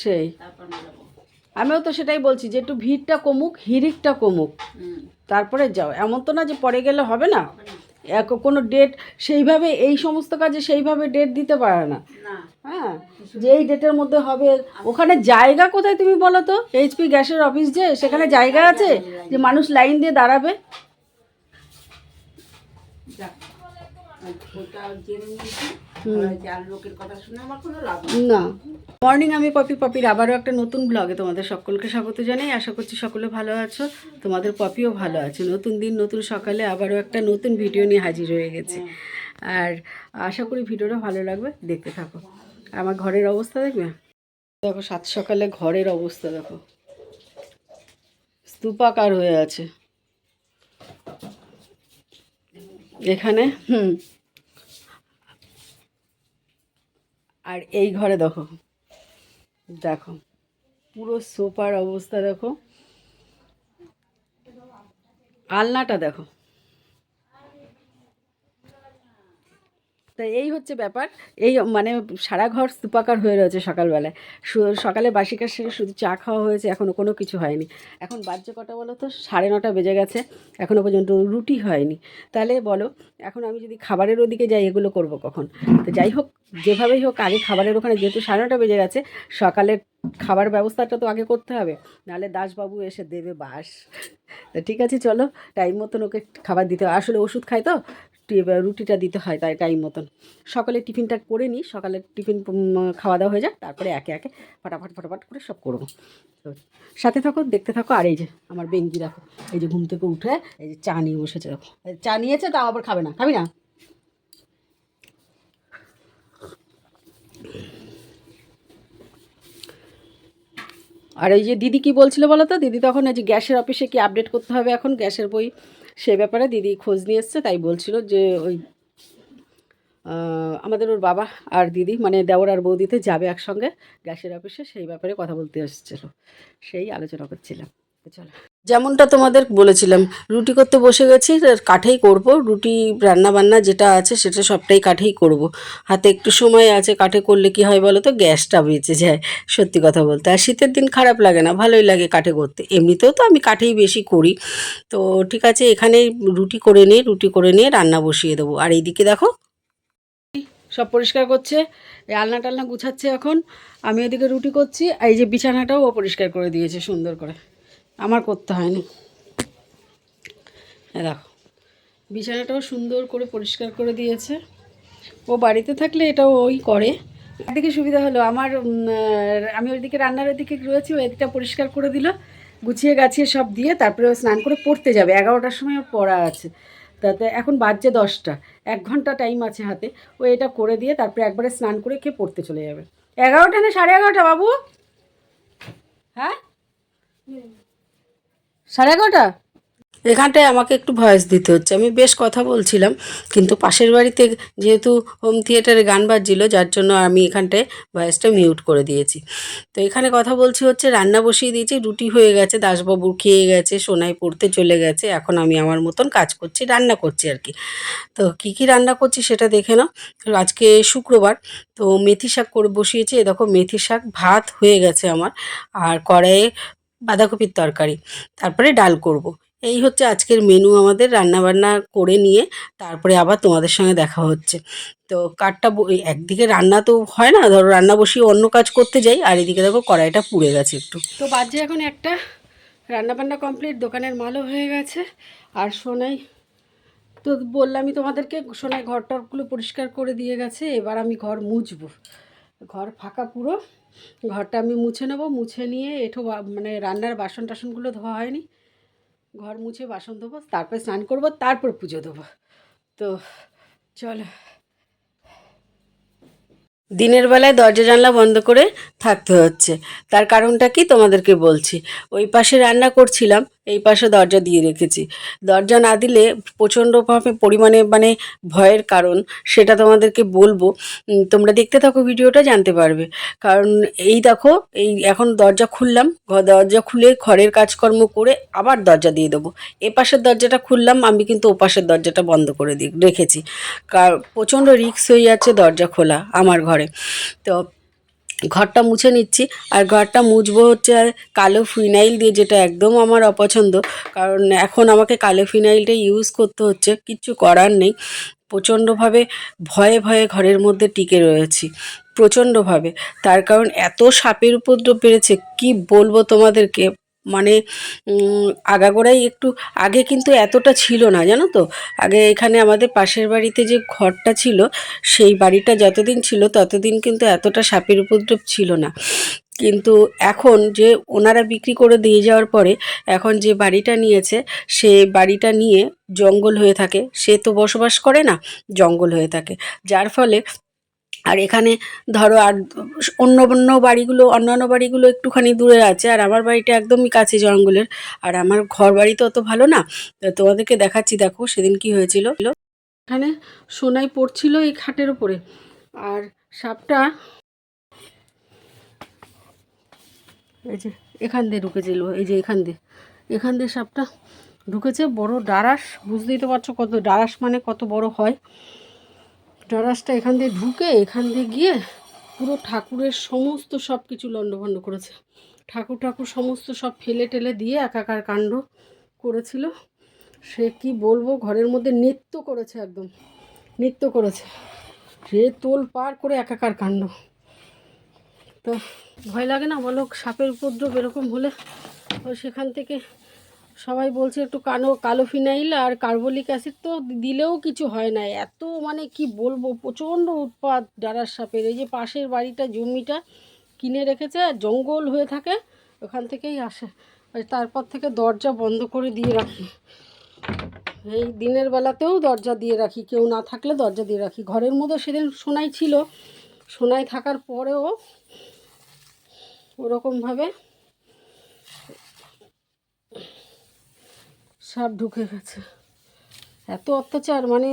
সেই। আমিও তো সেটাই বলছি যে একটু ভিড়টা কমুক হিড়িকটা কমুক। তারপরে যাও। এমন তো না যে পরে গেলে হবে না। এক কোনো ডেট সেইভাবে এই সমস্ত কাজে সেইভাবে ডেট দিতে পারে না। না। হ্যাঁ যে এই ডেটের মধ্যে হবে ওখানে জায়গা কোথায় তুমি বলো তো? এইচপি গ্যাসের অফিস যে সেখানে জায়গা আছে? যে মানুষ লাইন দিয়ে দাঁড়াবে? ওটা জেনে নিয়েছি। না। মর্নিং আমি পপি পপির আবারও একটা নতুন ব্লগে তোমাদের সকলকে স্বাগত জানাই। আশা করছি সকলে ভালো আছো। তোমাদের পপিও ভালো আছে। নতুন দিন নতুন সকালে আবারও একটা নতুন ভিডিও নিয়ে হাজির হয়ে গেছে। আর আশা করি ভিডিওটা ভালো লাগবে। দেখতে থাকো। আমার ঘরের অবস্থা দেখবে? দেখো সাত সকালে ঘরের অবস্থা দেখো। স্তূপাকার হয়ে আছে। এখানে হুম। আর এই ঘরে দেখো। দেখো পুরো সোফার অবস্থা দেখো। আলনাটা দেখো। তা এই হচ্ছে ব্যাপার। এই মানে সারা ঘর স্তূপাকার হয়ে রয়েছে সকালবেলায়। সকালে বাসি কাজ সেরে শুধু চা খাওয়া হয়েছে এখনও কোনো কিছু হয়নি। এখন বাজছে কটা বলো তো? সাড়ে নটা বেজে গেছে এখনও পর্যন্ত রুটি হয়নি। তাহলে বলো, এখন আমি যদি খাবারের ওদিকে যাই, এগুলো করব কখন? তো যাই হোক, যেভাবেই হোক, আগে খাবারের ওখানে যেহেতু সাড়ে নটা বেজে গেছে সকালের খাবার ব্যবস্থাটা তো আগে করতে হবে। নাহলে দাসবাবু এসে দেবে বাস। তা ঠিক আছে, চলো, টাইম মতন ওকে খাবার দিতে আসলে ওষুধ খায় তো রুটিটা দিতে হয় তাই টাইম মতন। সকালে টিফিনটা করে নিই, সকালে টিফিন খাওয়া দাওয়া হয়ে যাক, তারপরে একে একে ফটাফট ফটাফট করে সব করব। তো সাথে থাকো, দেখতে থাকো, আর এই যে আমার বেঙ্গি দেখো, এই যে ঘুম থেকে উঠে এই যে চা নিয়ে বসেছে দেখো। চা নিয়েছে, তাও আবার খাবে না, খাবি না? আর এই যে দিদি কি বলছিল বলো তো? দিদি তখন এই যে গ্যাসের অফিসে কি আপডেট করতে হবে এখন? গ্যাসের বই সে ব্যাপারে দিদি খোঁজ নিয়ে এসছে, তাই বলছিল যে ওই আমাদের ওর বাবা আর দিদি মানে দেওর আর বৌদিতে যাবে একসঙ্গে, গ্যাসের অফিসে, সেই ব্যাপারে কথা বলতে এসেছিল। সেই আলোচনা করছিলাম। চলো। যেমনটা তোমাদের বলেছিলাম, রুটি করতে বসে গেছি কাঠেই করব। রুটি রান্না বান্না যেটা আছে সেটা সবটাই কাঠেই করব। হাতে একটু সময় আছে, কাঠে করলে কি হয় বলো তো গ্যাসটা বেঁচে যায়, সত্যি কথা বলতে। আর শীতের দিন খারাপ লাগে না, ভালোই লাগে কাঠে করতে। এমনিতেও তো আমি কাঠেই বেশি করি। তো ঠিক আছে এখানে রুটি করে নিয়ে, রুটি করে নিয়ে রান্না বসিয়ে দেবো। আর এইদিকে দেখো, সব পরিষ্কার করছে আলনা টালনা গুছাচ্ছে এখন। আমি ওদিকে রুটি করছি, আর এই যে বিছানাটাও ও পরিষ্কার করে দিয়েছে, সুন্দর করে। আমার করতে হয়নি। দেখো, বিছানাটাও সুন্দর করে পরিষ্কার করে দিয়েছে। ও বাড়িতে থাকলে এটাও ওই করে। একদিকে সুবিধা হলো, আমার আমি ওইদিকে রান্নার ওদিকে রয়েছি, ও এদিকটা পরিষ্কার করে দিল, গুছিয়ে গাছিয়ে সব দিয়ে তারপরে ও স্নান করে পড়তে যাবে। এগারোটার সময় ওর পড়া আছে। তাতে এখন বাজছে দশটা, এক ঘণ্টা টাইম আছে হাতে। ও এটা করে দিয়ে তারপরে একবারে স্নান করে খেয়ে পড়তে চলে যাবে। এগারোটা না সাড়ে এগারোটা, বাবু? হ্যাঁ? সাড়ে এগারোটা? এখানটায় আমাকে একটু ভয়েস দিতে হচ্ছে। আমি বেশ কথা বলছিলাম, কিন্তু পাশের বাড়িতে যেহেতু হোম থিয়েটারে গান বাজছিল, যার জন্য আমি এখানটায় ভয়েসটা মিউট করে দিয়েছি। তো এখানে কথা বলছি হচ্ছে, রান্না বসিয়ে দিয়েছি, রুটি হয়ে গেছে, দাসবাবু খেয়ে গেছে, সোনায় পড়তে চলে গেছে, এখন আমি আমার মতন কাজ করছি, রান্না করছি আর কি। তো কী কী রান্না করছি সেটা দেখে নাও। আজকে শুক্রবার, তো মেথি শাক করে বসিয়েছি। এ দেখো, মেথি শাক ভাত হয়ে গেছে আমার, আর কড়াইয়ে বাঁধাকপির তরকারি, তারপরে ডাল করব। এই হচ্ছে আজকের মেনু আমাদের রান্নাবান্না করে নিয়ে তারপরে আবার তোমাদের সঙ্গে দেখা হচ্ছে। তো কাঠটা একদিকে রান্না তো হয় না, ধরো রান্না বসিয়ে অন্য কাজ করতে যাই, আর এদিকে দেখো কড়াইটা পুড়ে গেছে একটু। তো বাজে এখন একটা, রান্নাবান্না কমপ্লিট দোকানের মালও হয়ে গেছে। আর সোনাই, তো বললামই তোমাদেরকে, সোনাই ঘর টরগুলো পরিষ্কার করে দিয়ে গেছে, এবার আমি ঘর মুছবো। ঘর ফাঁকা পুরো। ঘরটা আমি মুছে নেব, মুছে নিয়ে এঠো মানে রান্নার বাসন টাসনগুলো ধোয়া হয়নি। ঘর মুছে বাসন ধোবো, তারপর স্নান করব, তারপর পুজো দেবো। তো চলো। দিনের বেলায় দরজা জানলা বন্ধ করে থাকতে হচ্ছে। তার কারণটা কি তোমাদেরকে বলছি। ওই পাশে রান্না করছিলাম এই পাশে দরজা দিয়ে রেখেছি। দরজা না দিলে প্রচণ্ডভাবে পরিমাণে মানে ভয়ের কারণ, সেটা তোমাদেরকে বলব। তোমরা দেখতে থাকো ভিডিওটা, জানতে পারবে। কারণ এই দেখো, এই এখন দরজা খুললাম দরজা খুলে ঘরের কাজকর্ম করে আবার দরজা দিয়ে দেবো। এ পাশের দরজাটা খুললাম, আমি কিন্তু ও পাশের দরজাটা বন্ধ করে দিয়ে রেখেছি। কার প্রচণ্ড রিক্স হয়ে যাচ্ছে দরজা খোলা আমার ঘরে। তো ঘরটা মুছে নিচ্ছি। আর ঘরটা মুছবো হচ্ছে আর কালো ফিনাইল দিয়ে, যেটা একদম আমার অপছন্দ। কারণ এখন আমাকে কালো ফিনাইলটা ইউজ করতে হচ্ছে কিচ্ছু করার নেই। প্রচণ্ডভাবে ভয়ে ভয়ে ঘরের মধ্যে টিকে রয়েছি, প্রচণ্ডভাবে। তার কারণ এত সাপের উপদ্রব বেড়েছে, কি বলব তোমাদেরকে? মানে আগাগোড়াই একটু, আগে কিন্তু এতটা ছিল না, জানো তো? আগে এখানে আমাদের পাশের বাড়িতে যে ঘরটা ছিল, সেই বাড়িটা যতদিন ছিল ততদিন কিন্তু এতটা সাপের উপদ্রব ছিল না। কিন্তু এখন যে ওনারা বিক্রি করে দিয়ে যাওয়ার পরে, এখন যে বাড়িটা নিয়েছে, সে বাড়িটা নিয়ে জঙ্গল হয়ে থাকে। সে তো বসবাস করে না, জঙ্গল হয়ে থাকে। যার ফলে আর এখানে ধরো আর অন্য অন্য বাড়িগুলো অন্যান্য বাড়িগুলো একটুখানি দূরে আছে, আর আমার বাড়িটা একদমই কাছে জঙ্গলের। আর আমার ঘর বাড়ি তো অত ভালো না তোমাদেরকে দেখাচ্ছি, দেখো সেদিন কি হয়েছিল। এখানে সোনাই পড়ছিল এই খাটের ওপরে আর সাপটা এই যে এখান দিয়ে ঢুকেছিল, এই যে এখান দিয়ে। এখান দিয়ে সাপটা ঢুকেছে, বড় ডারাস বুঝতেই তো পারছ কত ডারাস মানে কত বড় হয়। ডারাসটা এখান দিয়ে ঢুকে এখান দিয়ে গিয়ে পুরো ঠাকুরের সমস্ত সব কিছু লণ্ডভণ্ড করেছে। ঠাকুর ঠাকুর সমস্ত সব ফেলে টেলে দিয়ে একাকার কাণ্ড করেছিল। সে কি বলব, ঘরের মধ্যে নৃত্য করেছে একদম, নৃত্য করেছে। সে তোল পার করে একাকার কাণ্ড। তো ভয় লাগে না? বলো, সাপের উপদ্রব এরকম হলে সেখান থেকে সবাই বলছে একটু কালো কালো ফিনাইল আর কার্বলিক অ্যাসিড তো দিলেও কিছু হয় না। এত মানে কি বলব, প্রচণ্ড উৎপাত ডারার সাপের। এই যে পাশের বাড়িটা, জমিটা কিনে রেখেছে আর জঙ্গল হয়ে থাকে, ওখান থেকেই আসে। তারপর থেকে দরজা বন্ধ করে দিয়ে রাখি। এই দিনের বেলাতেও দরজা দিয়ে রাখি, কেউ না থাকলে দরজা দিয়ে রাখি। ঘরের মধ্যে সেদিন সোনাই ছিল, সোনাই থাকার পরেও ওরকমভাবে সাপ ঢুকে গেছে। এত অত্যাচার মানে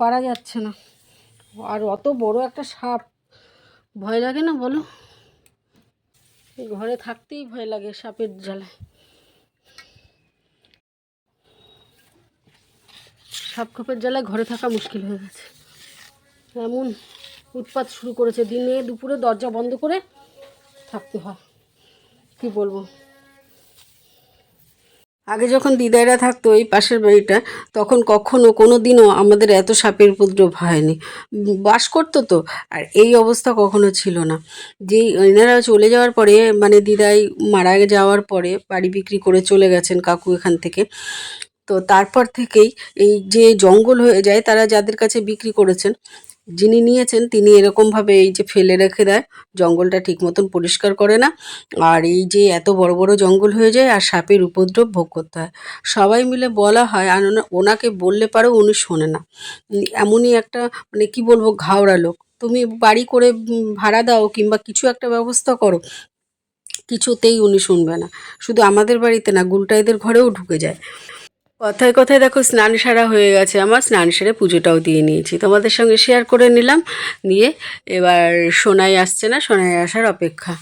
পারা যাচ্ছে না। আর অত বড় একটা সাপ, ভয় লাগে না বলো? ঘরে থাকতেই ভয় লাগে সাপের জ্বালায়। সাপ খোপের জ্বালায় ঘরে থাকা মুশকিল হয়ে গেছে। এমন উৎপাত শুরু করেছে। দিনে দুপুরে দরজা বন্ধ করে থাকতে হয়। কি বলব? আগে যখন দিদাইরা থাকতো এই পাশের বাড়িটা, তখন কখনো কোনো দিনও আমাদের এত সাপের উপদ্রব হয়নি। বাস করতো তো, আর এই অবস্থা কখনো ছিল না। যেই এনারা চলে যাওয়ার পরে মানে দিদাই মারা যাওয়ার পরে বাড়ি বিক্রি করে চলে গেছেন কাকু এখান থেকে। তো তারপর থেকেই এই যে জঙ্গল হয়ে যায়, তারা যাদের কাছে বিক্রি করেছেন যিনি নিয়েছেন, তিনি এরকমভাবে এই যে ফেলে রেখে দেয়, জঙ্গলটা ঠিক মতন পরিষ্কার করে না। আর এই যে এত বড় বড় জঙ্গল হয়ে যায় আর সাপের উপদ্রব ভোগ করতে হয়। সবাই মিলে বলা হয়, আর ওনাকে বললে পারেও উনি শোনে না। এমনই একটা মানে কি বলব, ঘাওড়া লোক। তুমি বাড়ি করে ভাড়া দাও কিংবা কিছু একটা ব্যবস্থা করো, কিছুতেই উনি শুনবে না। শুধু আমাদের বাড়িতে না, গুলটাইদের ঘরেও ঢুকে যায়। কথায় কথায় দেখো স্নান সারা হয়ে গেছে, আমার স্নান সেরে পুজোটাও দিয়ে নিয়েছি। তোমাদের সঙ্গে শেয়ার করে নিলাম, নিয়ে এবার সোনাই আসছে না, সোনাই আসার অপেক্ষা।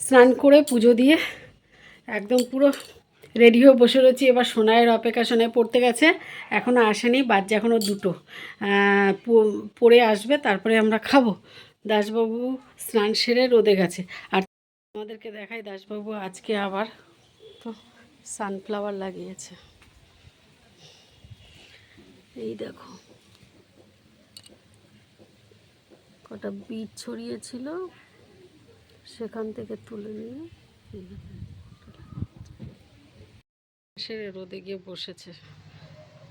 স্নান করে পুজো দিয়ে একদম পুরো রেডি হয়ে বসে রয়েছি। এবার সোনাইয়ের অপেক্ষা, সোনাই পড়তে গেছে এখনও আসেনি বাচ্চা এখনও দুটো। পড়ে আসবে, তারপরে আমরা খাব। দাসবাবু স্নান সেরে রোদে গেছে। আর আমাদেরকে দেখাই, দাসবাবু আজকে আবার তো সানফ্লাওয়ার লাগিয়েছে। এই দেখো। কটা বীজ ছড়িয়েছিল, সেখান থেকে তুলে নিয়ে রোদে গিয়ে বসেছে,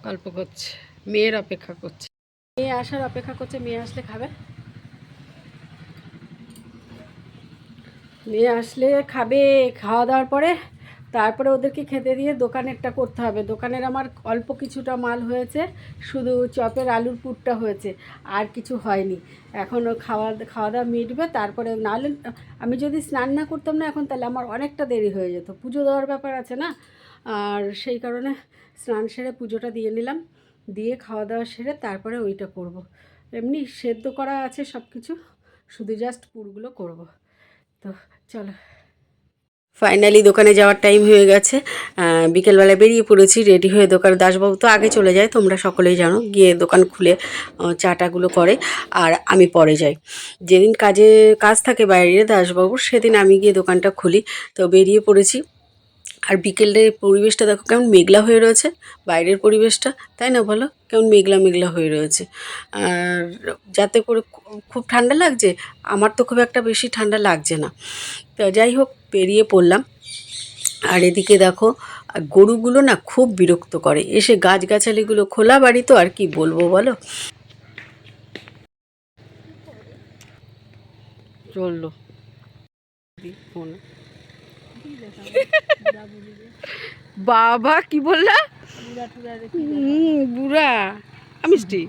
গল্প করছে, মেয়ের অপেক্ষা করছে। মেয়ে আসার অপেক্ষা করছে, মেয়ে আসলে খাবে? মেয়ে আসলে খাবে, খাওয়া দাওয়ার পরে তারপরে ওদেরকে খেতে দিয়ে দোকানেরটা করতে হবে। দোকানের আমার অল্প কিছুটা মাল হয়েছে, শুধু চপের আলুর পুরটা হয়েছে, আর কিছু হয়নি। এখনও খাওয়া খাওয়া দাওয়া মিটবে, তারপরে নাহলে, আমি যদি স্নান না করতাম না এখন, তাহলে আমার অনেকটা দেরি হয়ে যেত। পুজো দেওয়ার ব্যাপার আছে না? আর সেই কারণে স্নান সেরে পুজোটা দিয়ে নিলাম, দিয়ে খাওয়া দাওয়া সেরে তারপরে ওইটা করব। এমনি সেদ্ধ করা আছে সব কিছু শুধু জাস্ট পুরগুলো করব। তো চলো। ফাইনালি দোকানে যাওয়ার টাইম হয়ে গেছে। বিকেলবেলা বেরিয়ে পড়েছি রেডি হয়ে দোকান দাসবাবু তো আগে চলে যায়, তোমরা সকলেই জানো। গিয়ে দোকান খুলে চাটাগুলো করে, আর আমি পরে যাই। যেদিন কাজে কাজ থাকে বাইরে, দাসবাবুর, সেদিন আমি গিয়ে দোকানটা খুলি। তো বেরিয়ে পড়েছি। আর বিকেলের পরিবেশটা দেখো কেমন মেঘলা হয়ে রয়েছে, বাইরের পরিবেশটা, তাই না বলো? কেমন মেঘলা মেঘলা হয়ে রয়েছে। আর যাতে করে খুব ঠান্ডা লাগছে, আমার তো খুব একটা বেশি ঠান্ডা লাগছে না। তো যাই হোক পেরিয়ে পড়লাম। আর এদিকে দেখো, আর গরুগুলো না খুব বিরক্ত করে। এসে গাছগাছালিগুলো খোলা বাড়ি তো, আর কি বলব বলো? চলল। বাবা কি বললা? হুম বুড়া। মিষ্টি।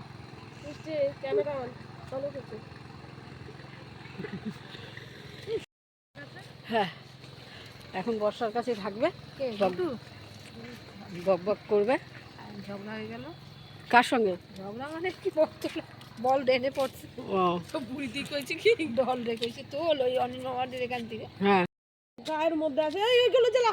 হ্যাঁ। এখন বর্ষার কাছে থাকবে। বক বক করবে। ঝগড়া হয়ে গেল। কার সঙ্গে? ঝগড়া মানে কি বলতো? বল ডেনে পড়ছে। ও। তো বুড়ি দিক কইছে কি? ডল রেখেছে তোল ওই অনিমাদের এখান থেকে। হ্যাঁ। গায়ের মধ্যে আছে। জেলা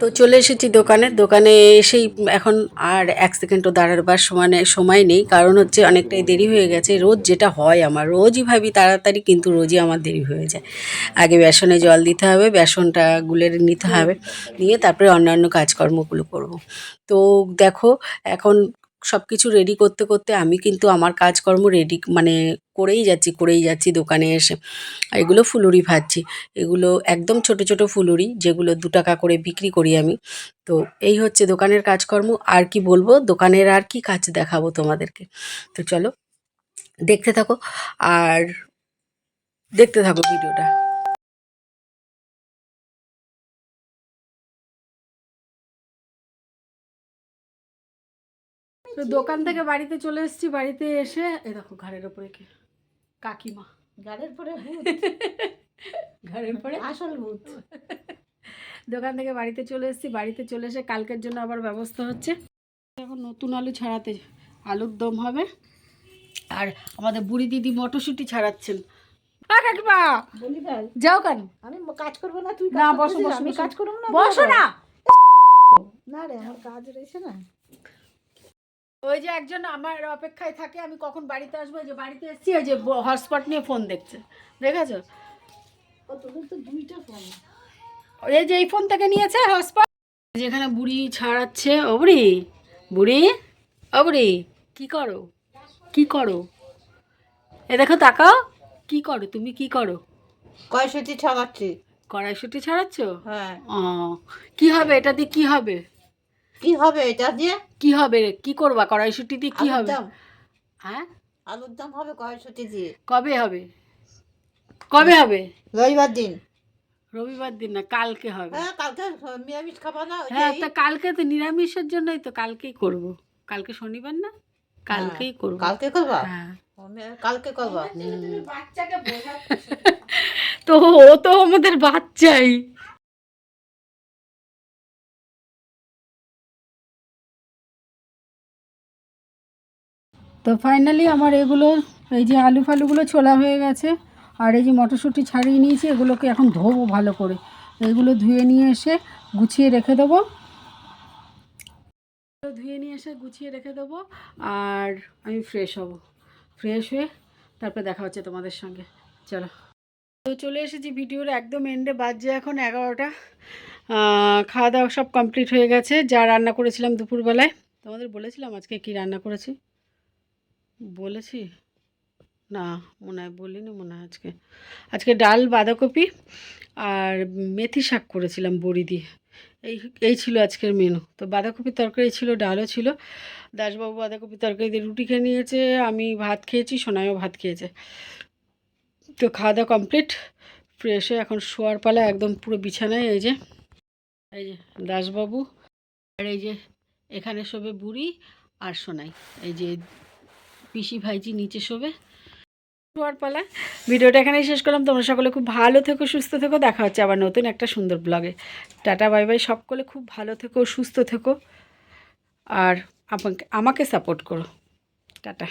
তো চলে এসেছি দোকানে। দোকানে এসেই এখন আর এক সেকেন্ডও দাঁড়াবার সময় সময় নেই। কারণ হচ্ছে অনেকটাই দেরি হয়ে গেছে। রোজ যেটা হয় আমার, রোজই ভাবি তাড়াতাড়ি, কিন্তু রোজই আমার দেরি হয়ে যায়। আগে বেসনে জল দিতে হবে, বেসনটা গুলে নিতে হবে। নিয়ে তারপরে অন্যান্য কাজকর্মগুলো করব। তো দেখো, এখন সব কিছু রেডি করতে করতে আমি কিন্তু আমার কাজকর্ম রেডি মানে করেই যাচ্ছি করেই যাচ্ছি দোকানে এসে। এগুলো ফুলুরি ভাজছি। এগুলো একদম ছোট ছোট ফুলুরি যেগুলো দু টাকা করে বিক্রি করি আমি। তো এই হচ্ছে দোকানের কাজকর্ম। আর কি বলব? দোকানের আর কি কাজ দেখাবো তোমাদেরকে? তো চলো, দেখতে থাকো। আর দেখতে থাকো ভিডিওটা। তো দোকান থেকে বাড়িতে চলে এসেছি বাড়িতে এসে এ দেখো ঘাড়ের ওপরে কে? কাকিমা। গাড়ির পরে ঘাড়ের পরে? আসল ভূত। দোকান থেকে বাড়িতে চলে এসেছি বাড়িতে চলে এসে কালকের জন্য আবার ব্যবস্থা হচ্ছে। এখন নতুন আলু ছাড়াতে আলুর দম হবে। আর আমাদের বুড়ি দিদি মটরশুঁটি ছাড়াচ্ছেন। আ কাকিমা! যাও কেন? আমি কাজ করব না তুই না, বসো, বসো, আমি কাজ করব না বসো। না! না রে আমার কাজ রয়েছে না। ওই যে একজন আমার অপেক্ষায় থাকে আমি কখন বাড়িতে আসব ওই যে বাড়িতে এসেছি ওই যে হটস্পট নিয়ে ফোন দেখছে। দেখেছ? ও তোদের তো দুইটা ফোন এই যে এই ফোন থেকে নিয়েছে হটস্পট যেখানে বুড়ি ছাড়াচ্ছে ও বুড়ি বুড়ি ও বুড়ি কি করো? কি করো? এ দেখো তাকাও কি করো তুমি কি করো? কয়সটি ছাড়াচ্ছি। কড়াইশুটি ছাড়াচ্ছ? হ্যাঁ। ও কি হবে এটা দিয়ে কি হবে? কি হবে এটা দিয়ে? কি হবে? কি করবা? কড়াইশুটি দিয়ে কি হবে? দাম। হ্যাঁ? আলুর দাম হবে কয়সটি দিয়ে। কবে হবে? কবে হবে? রবিবার দিন। রবিবার দিন না কালকে হবে। হ্যাঁ কালকে নিরামিষ খাব না হ্যাঁ এই- কালকে তো নিরামিষের জন্যই তো কালকেই করব। কালকে শনিবার না? কালকেই করব। কালকে করবা? হ্যাঁ। আমি কালকে করবা। তো ও তো আমাদের বাচ্চাই। তো ফাইনালি আমার এগুলো, এই যে আলু ফালুগুলো ছোলা হয়ে গেছে, আর এই যে মটরশুঁটি ছাড়িয়ে নিয়েছি, এগুলোকে এখন ধোবো ভালো করে। এগুলো ধুয়ে নিয়ে এসে গুছিয়ে রেখে দেবো। ধুয়ে নিয়ে এসে গুছিয়ে রেখে দেবো, আর আমি ফ্রেশ হব। ফ্রেশ হয়ে তারপরে দেখা হচ্ছে তোমাদের সঙ্গে। চলো। তো চলে এসেছি, ভিডিওর একদম এন্ডে বাজছে এখন এগারোটা। খাওয়া দাওয়া সব কমপ্লিট হয়ে গেছে। যা রান্না করেছিলাম দুপুরবেলায়। তোমাদের বলেছিলাম আজকে কি রান্না করেছি? বলেছি? না, মনে হয় বলিনি, মনে হয় আজকে। আজকে ডাল, বাঁধাকপি আর মেথি শাক করেছিলাম, বড়ি দিয়ে। এই এই ছিল আজকের মেনু তো বাঁধাকপির তরকারি ছিল, ডালও ছিল। দাসবাবু বাঁধাকপির তরকারি দিয়ে রুটি খেয়ে নিয়েছে, আমি ভাত খেয়েছি, সোনাইও ভাত খেয়েছে। তো খাওয়া দাওয়া কমপ্লিট ফ্রেশ হয়ে এখন শোয়ার পালা, একদম পুরো বিছানায়, এই যে এই যে দাসবাবু আর এই যে এখানে সবে বুড়ি আর সোনাই। এই যে পিসি ভাইজি নিচে শোবে। শোয়ার পালা। ভিডিওটা এখানেই শেষ করলাম। তোমরা সকলে খুব ভালো থেকো, সুস্থ থেকো। দেখা হচ্ছে আবার নতুন একটা সুন্দর ব্লগে টাটা, বাই বাই। সকলে খুব ভালো থেকো, সুস্থ থেকো। আর আমাকে আমাকে সাপোর্ট করো। টাটা।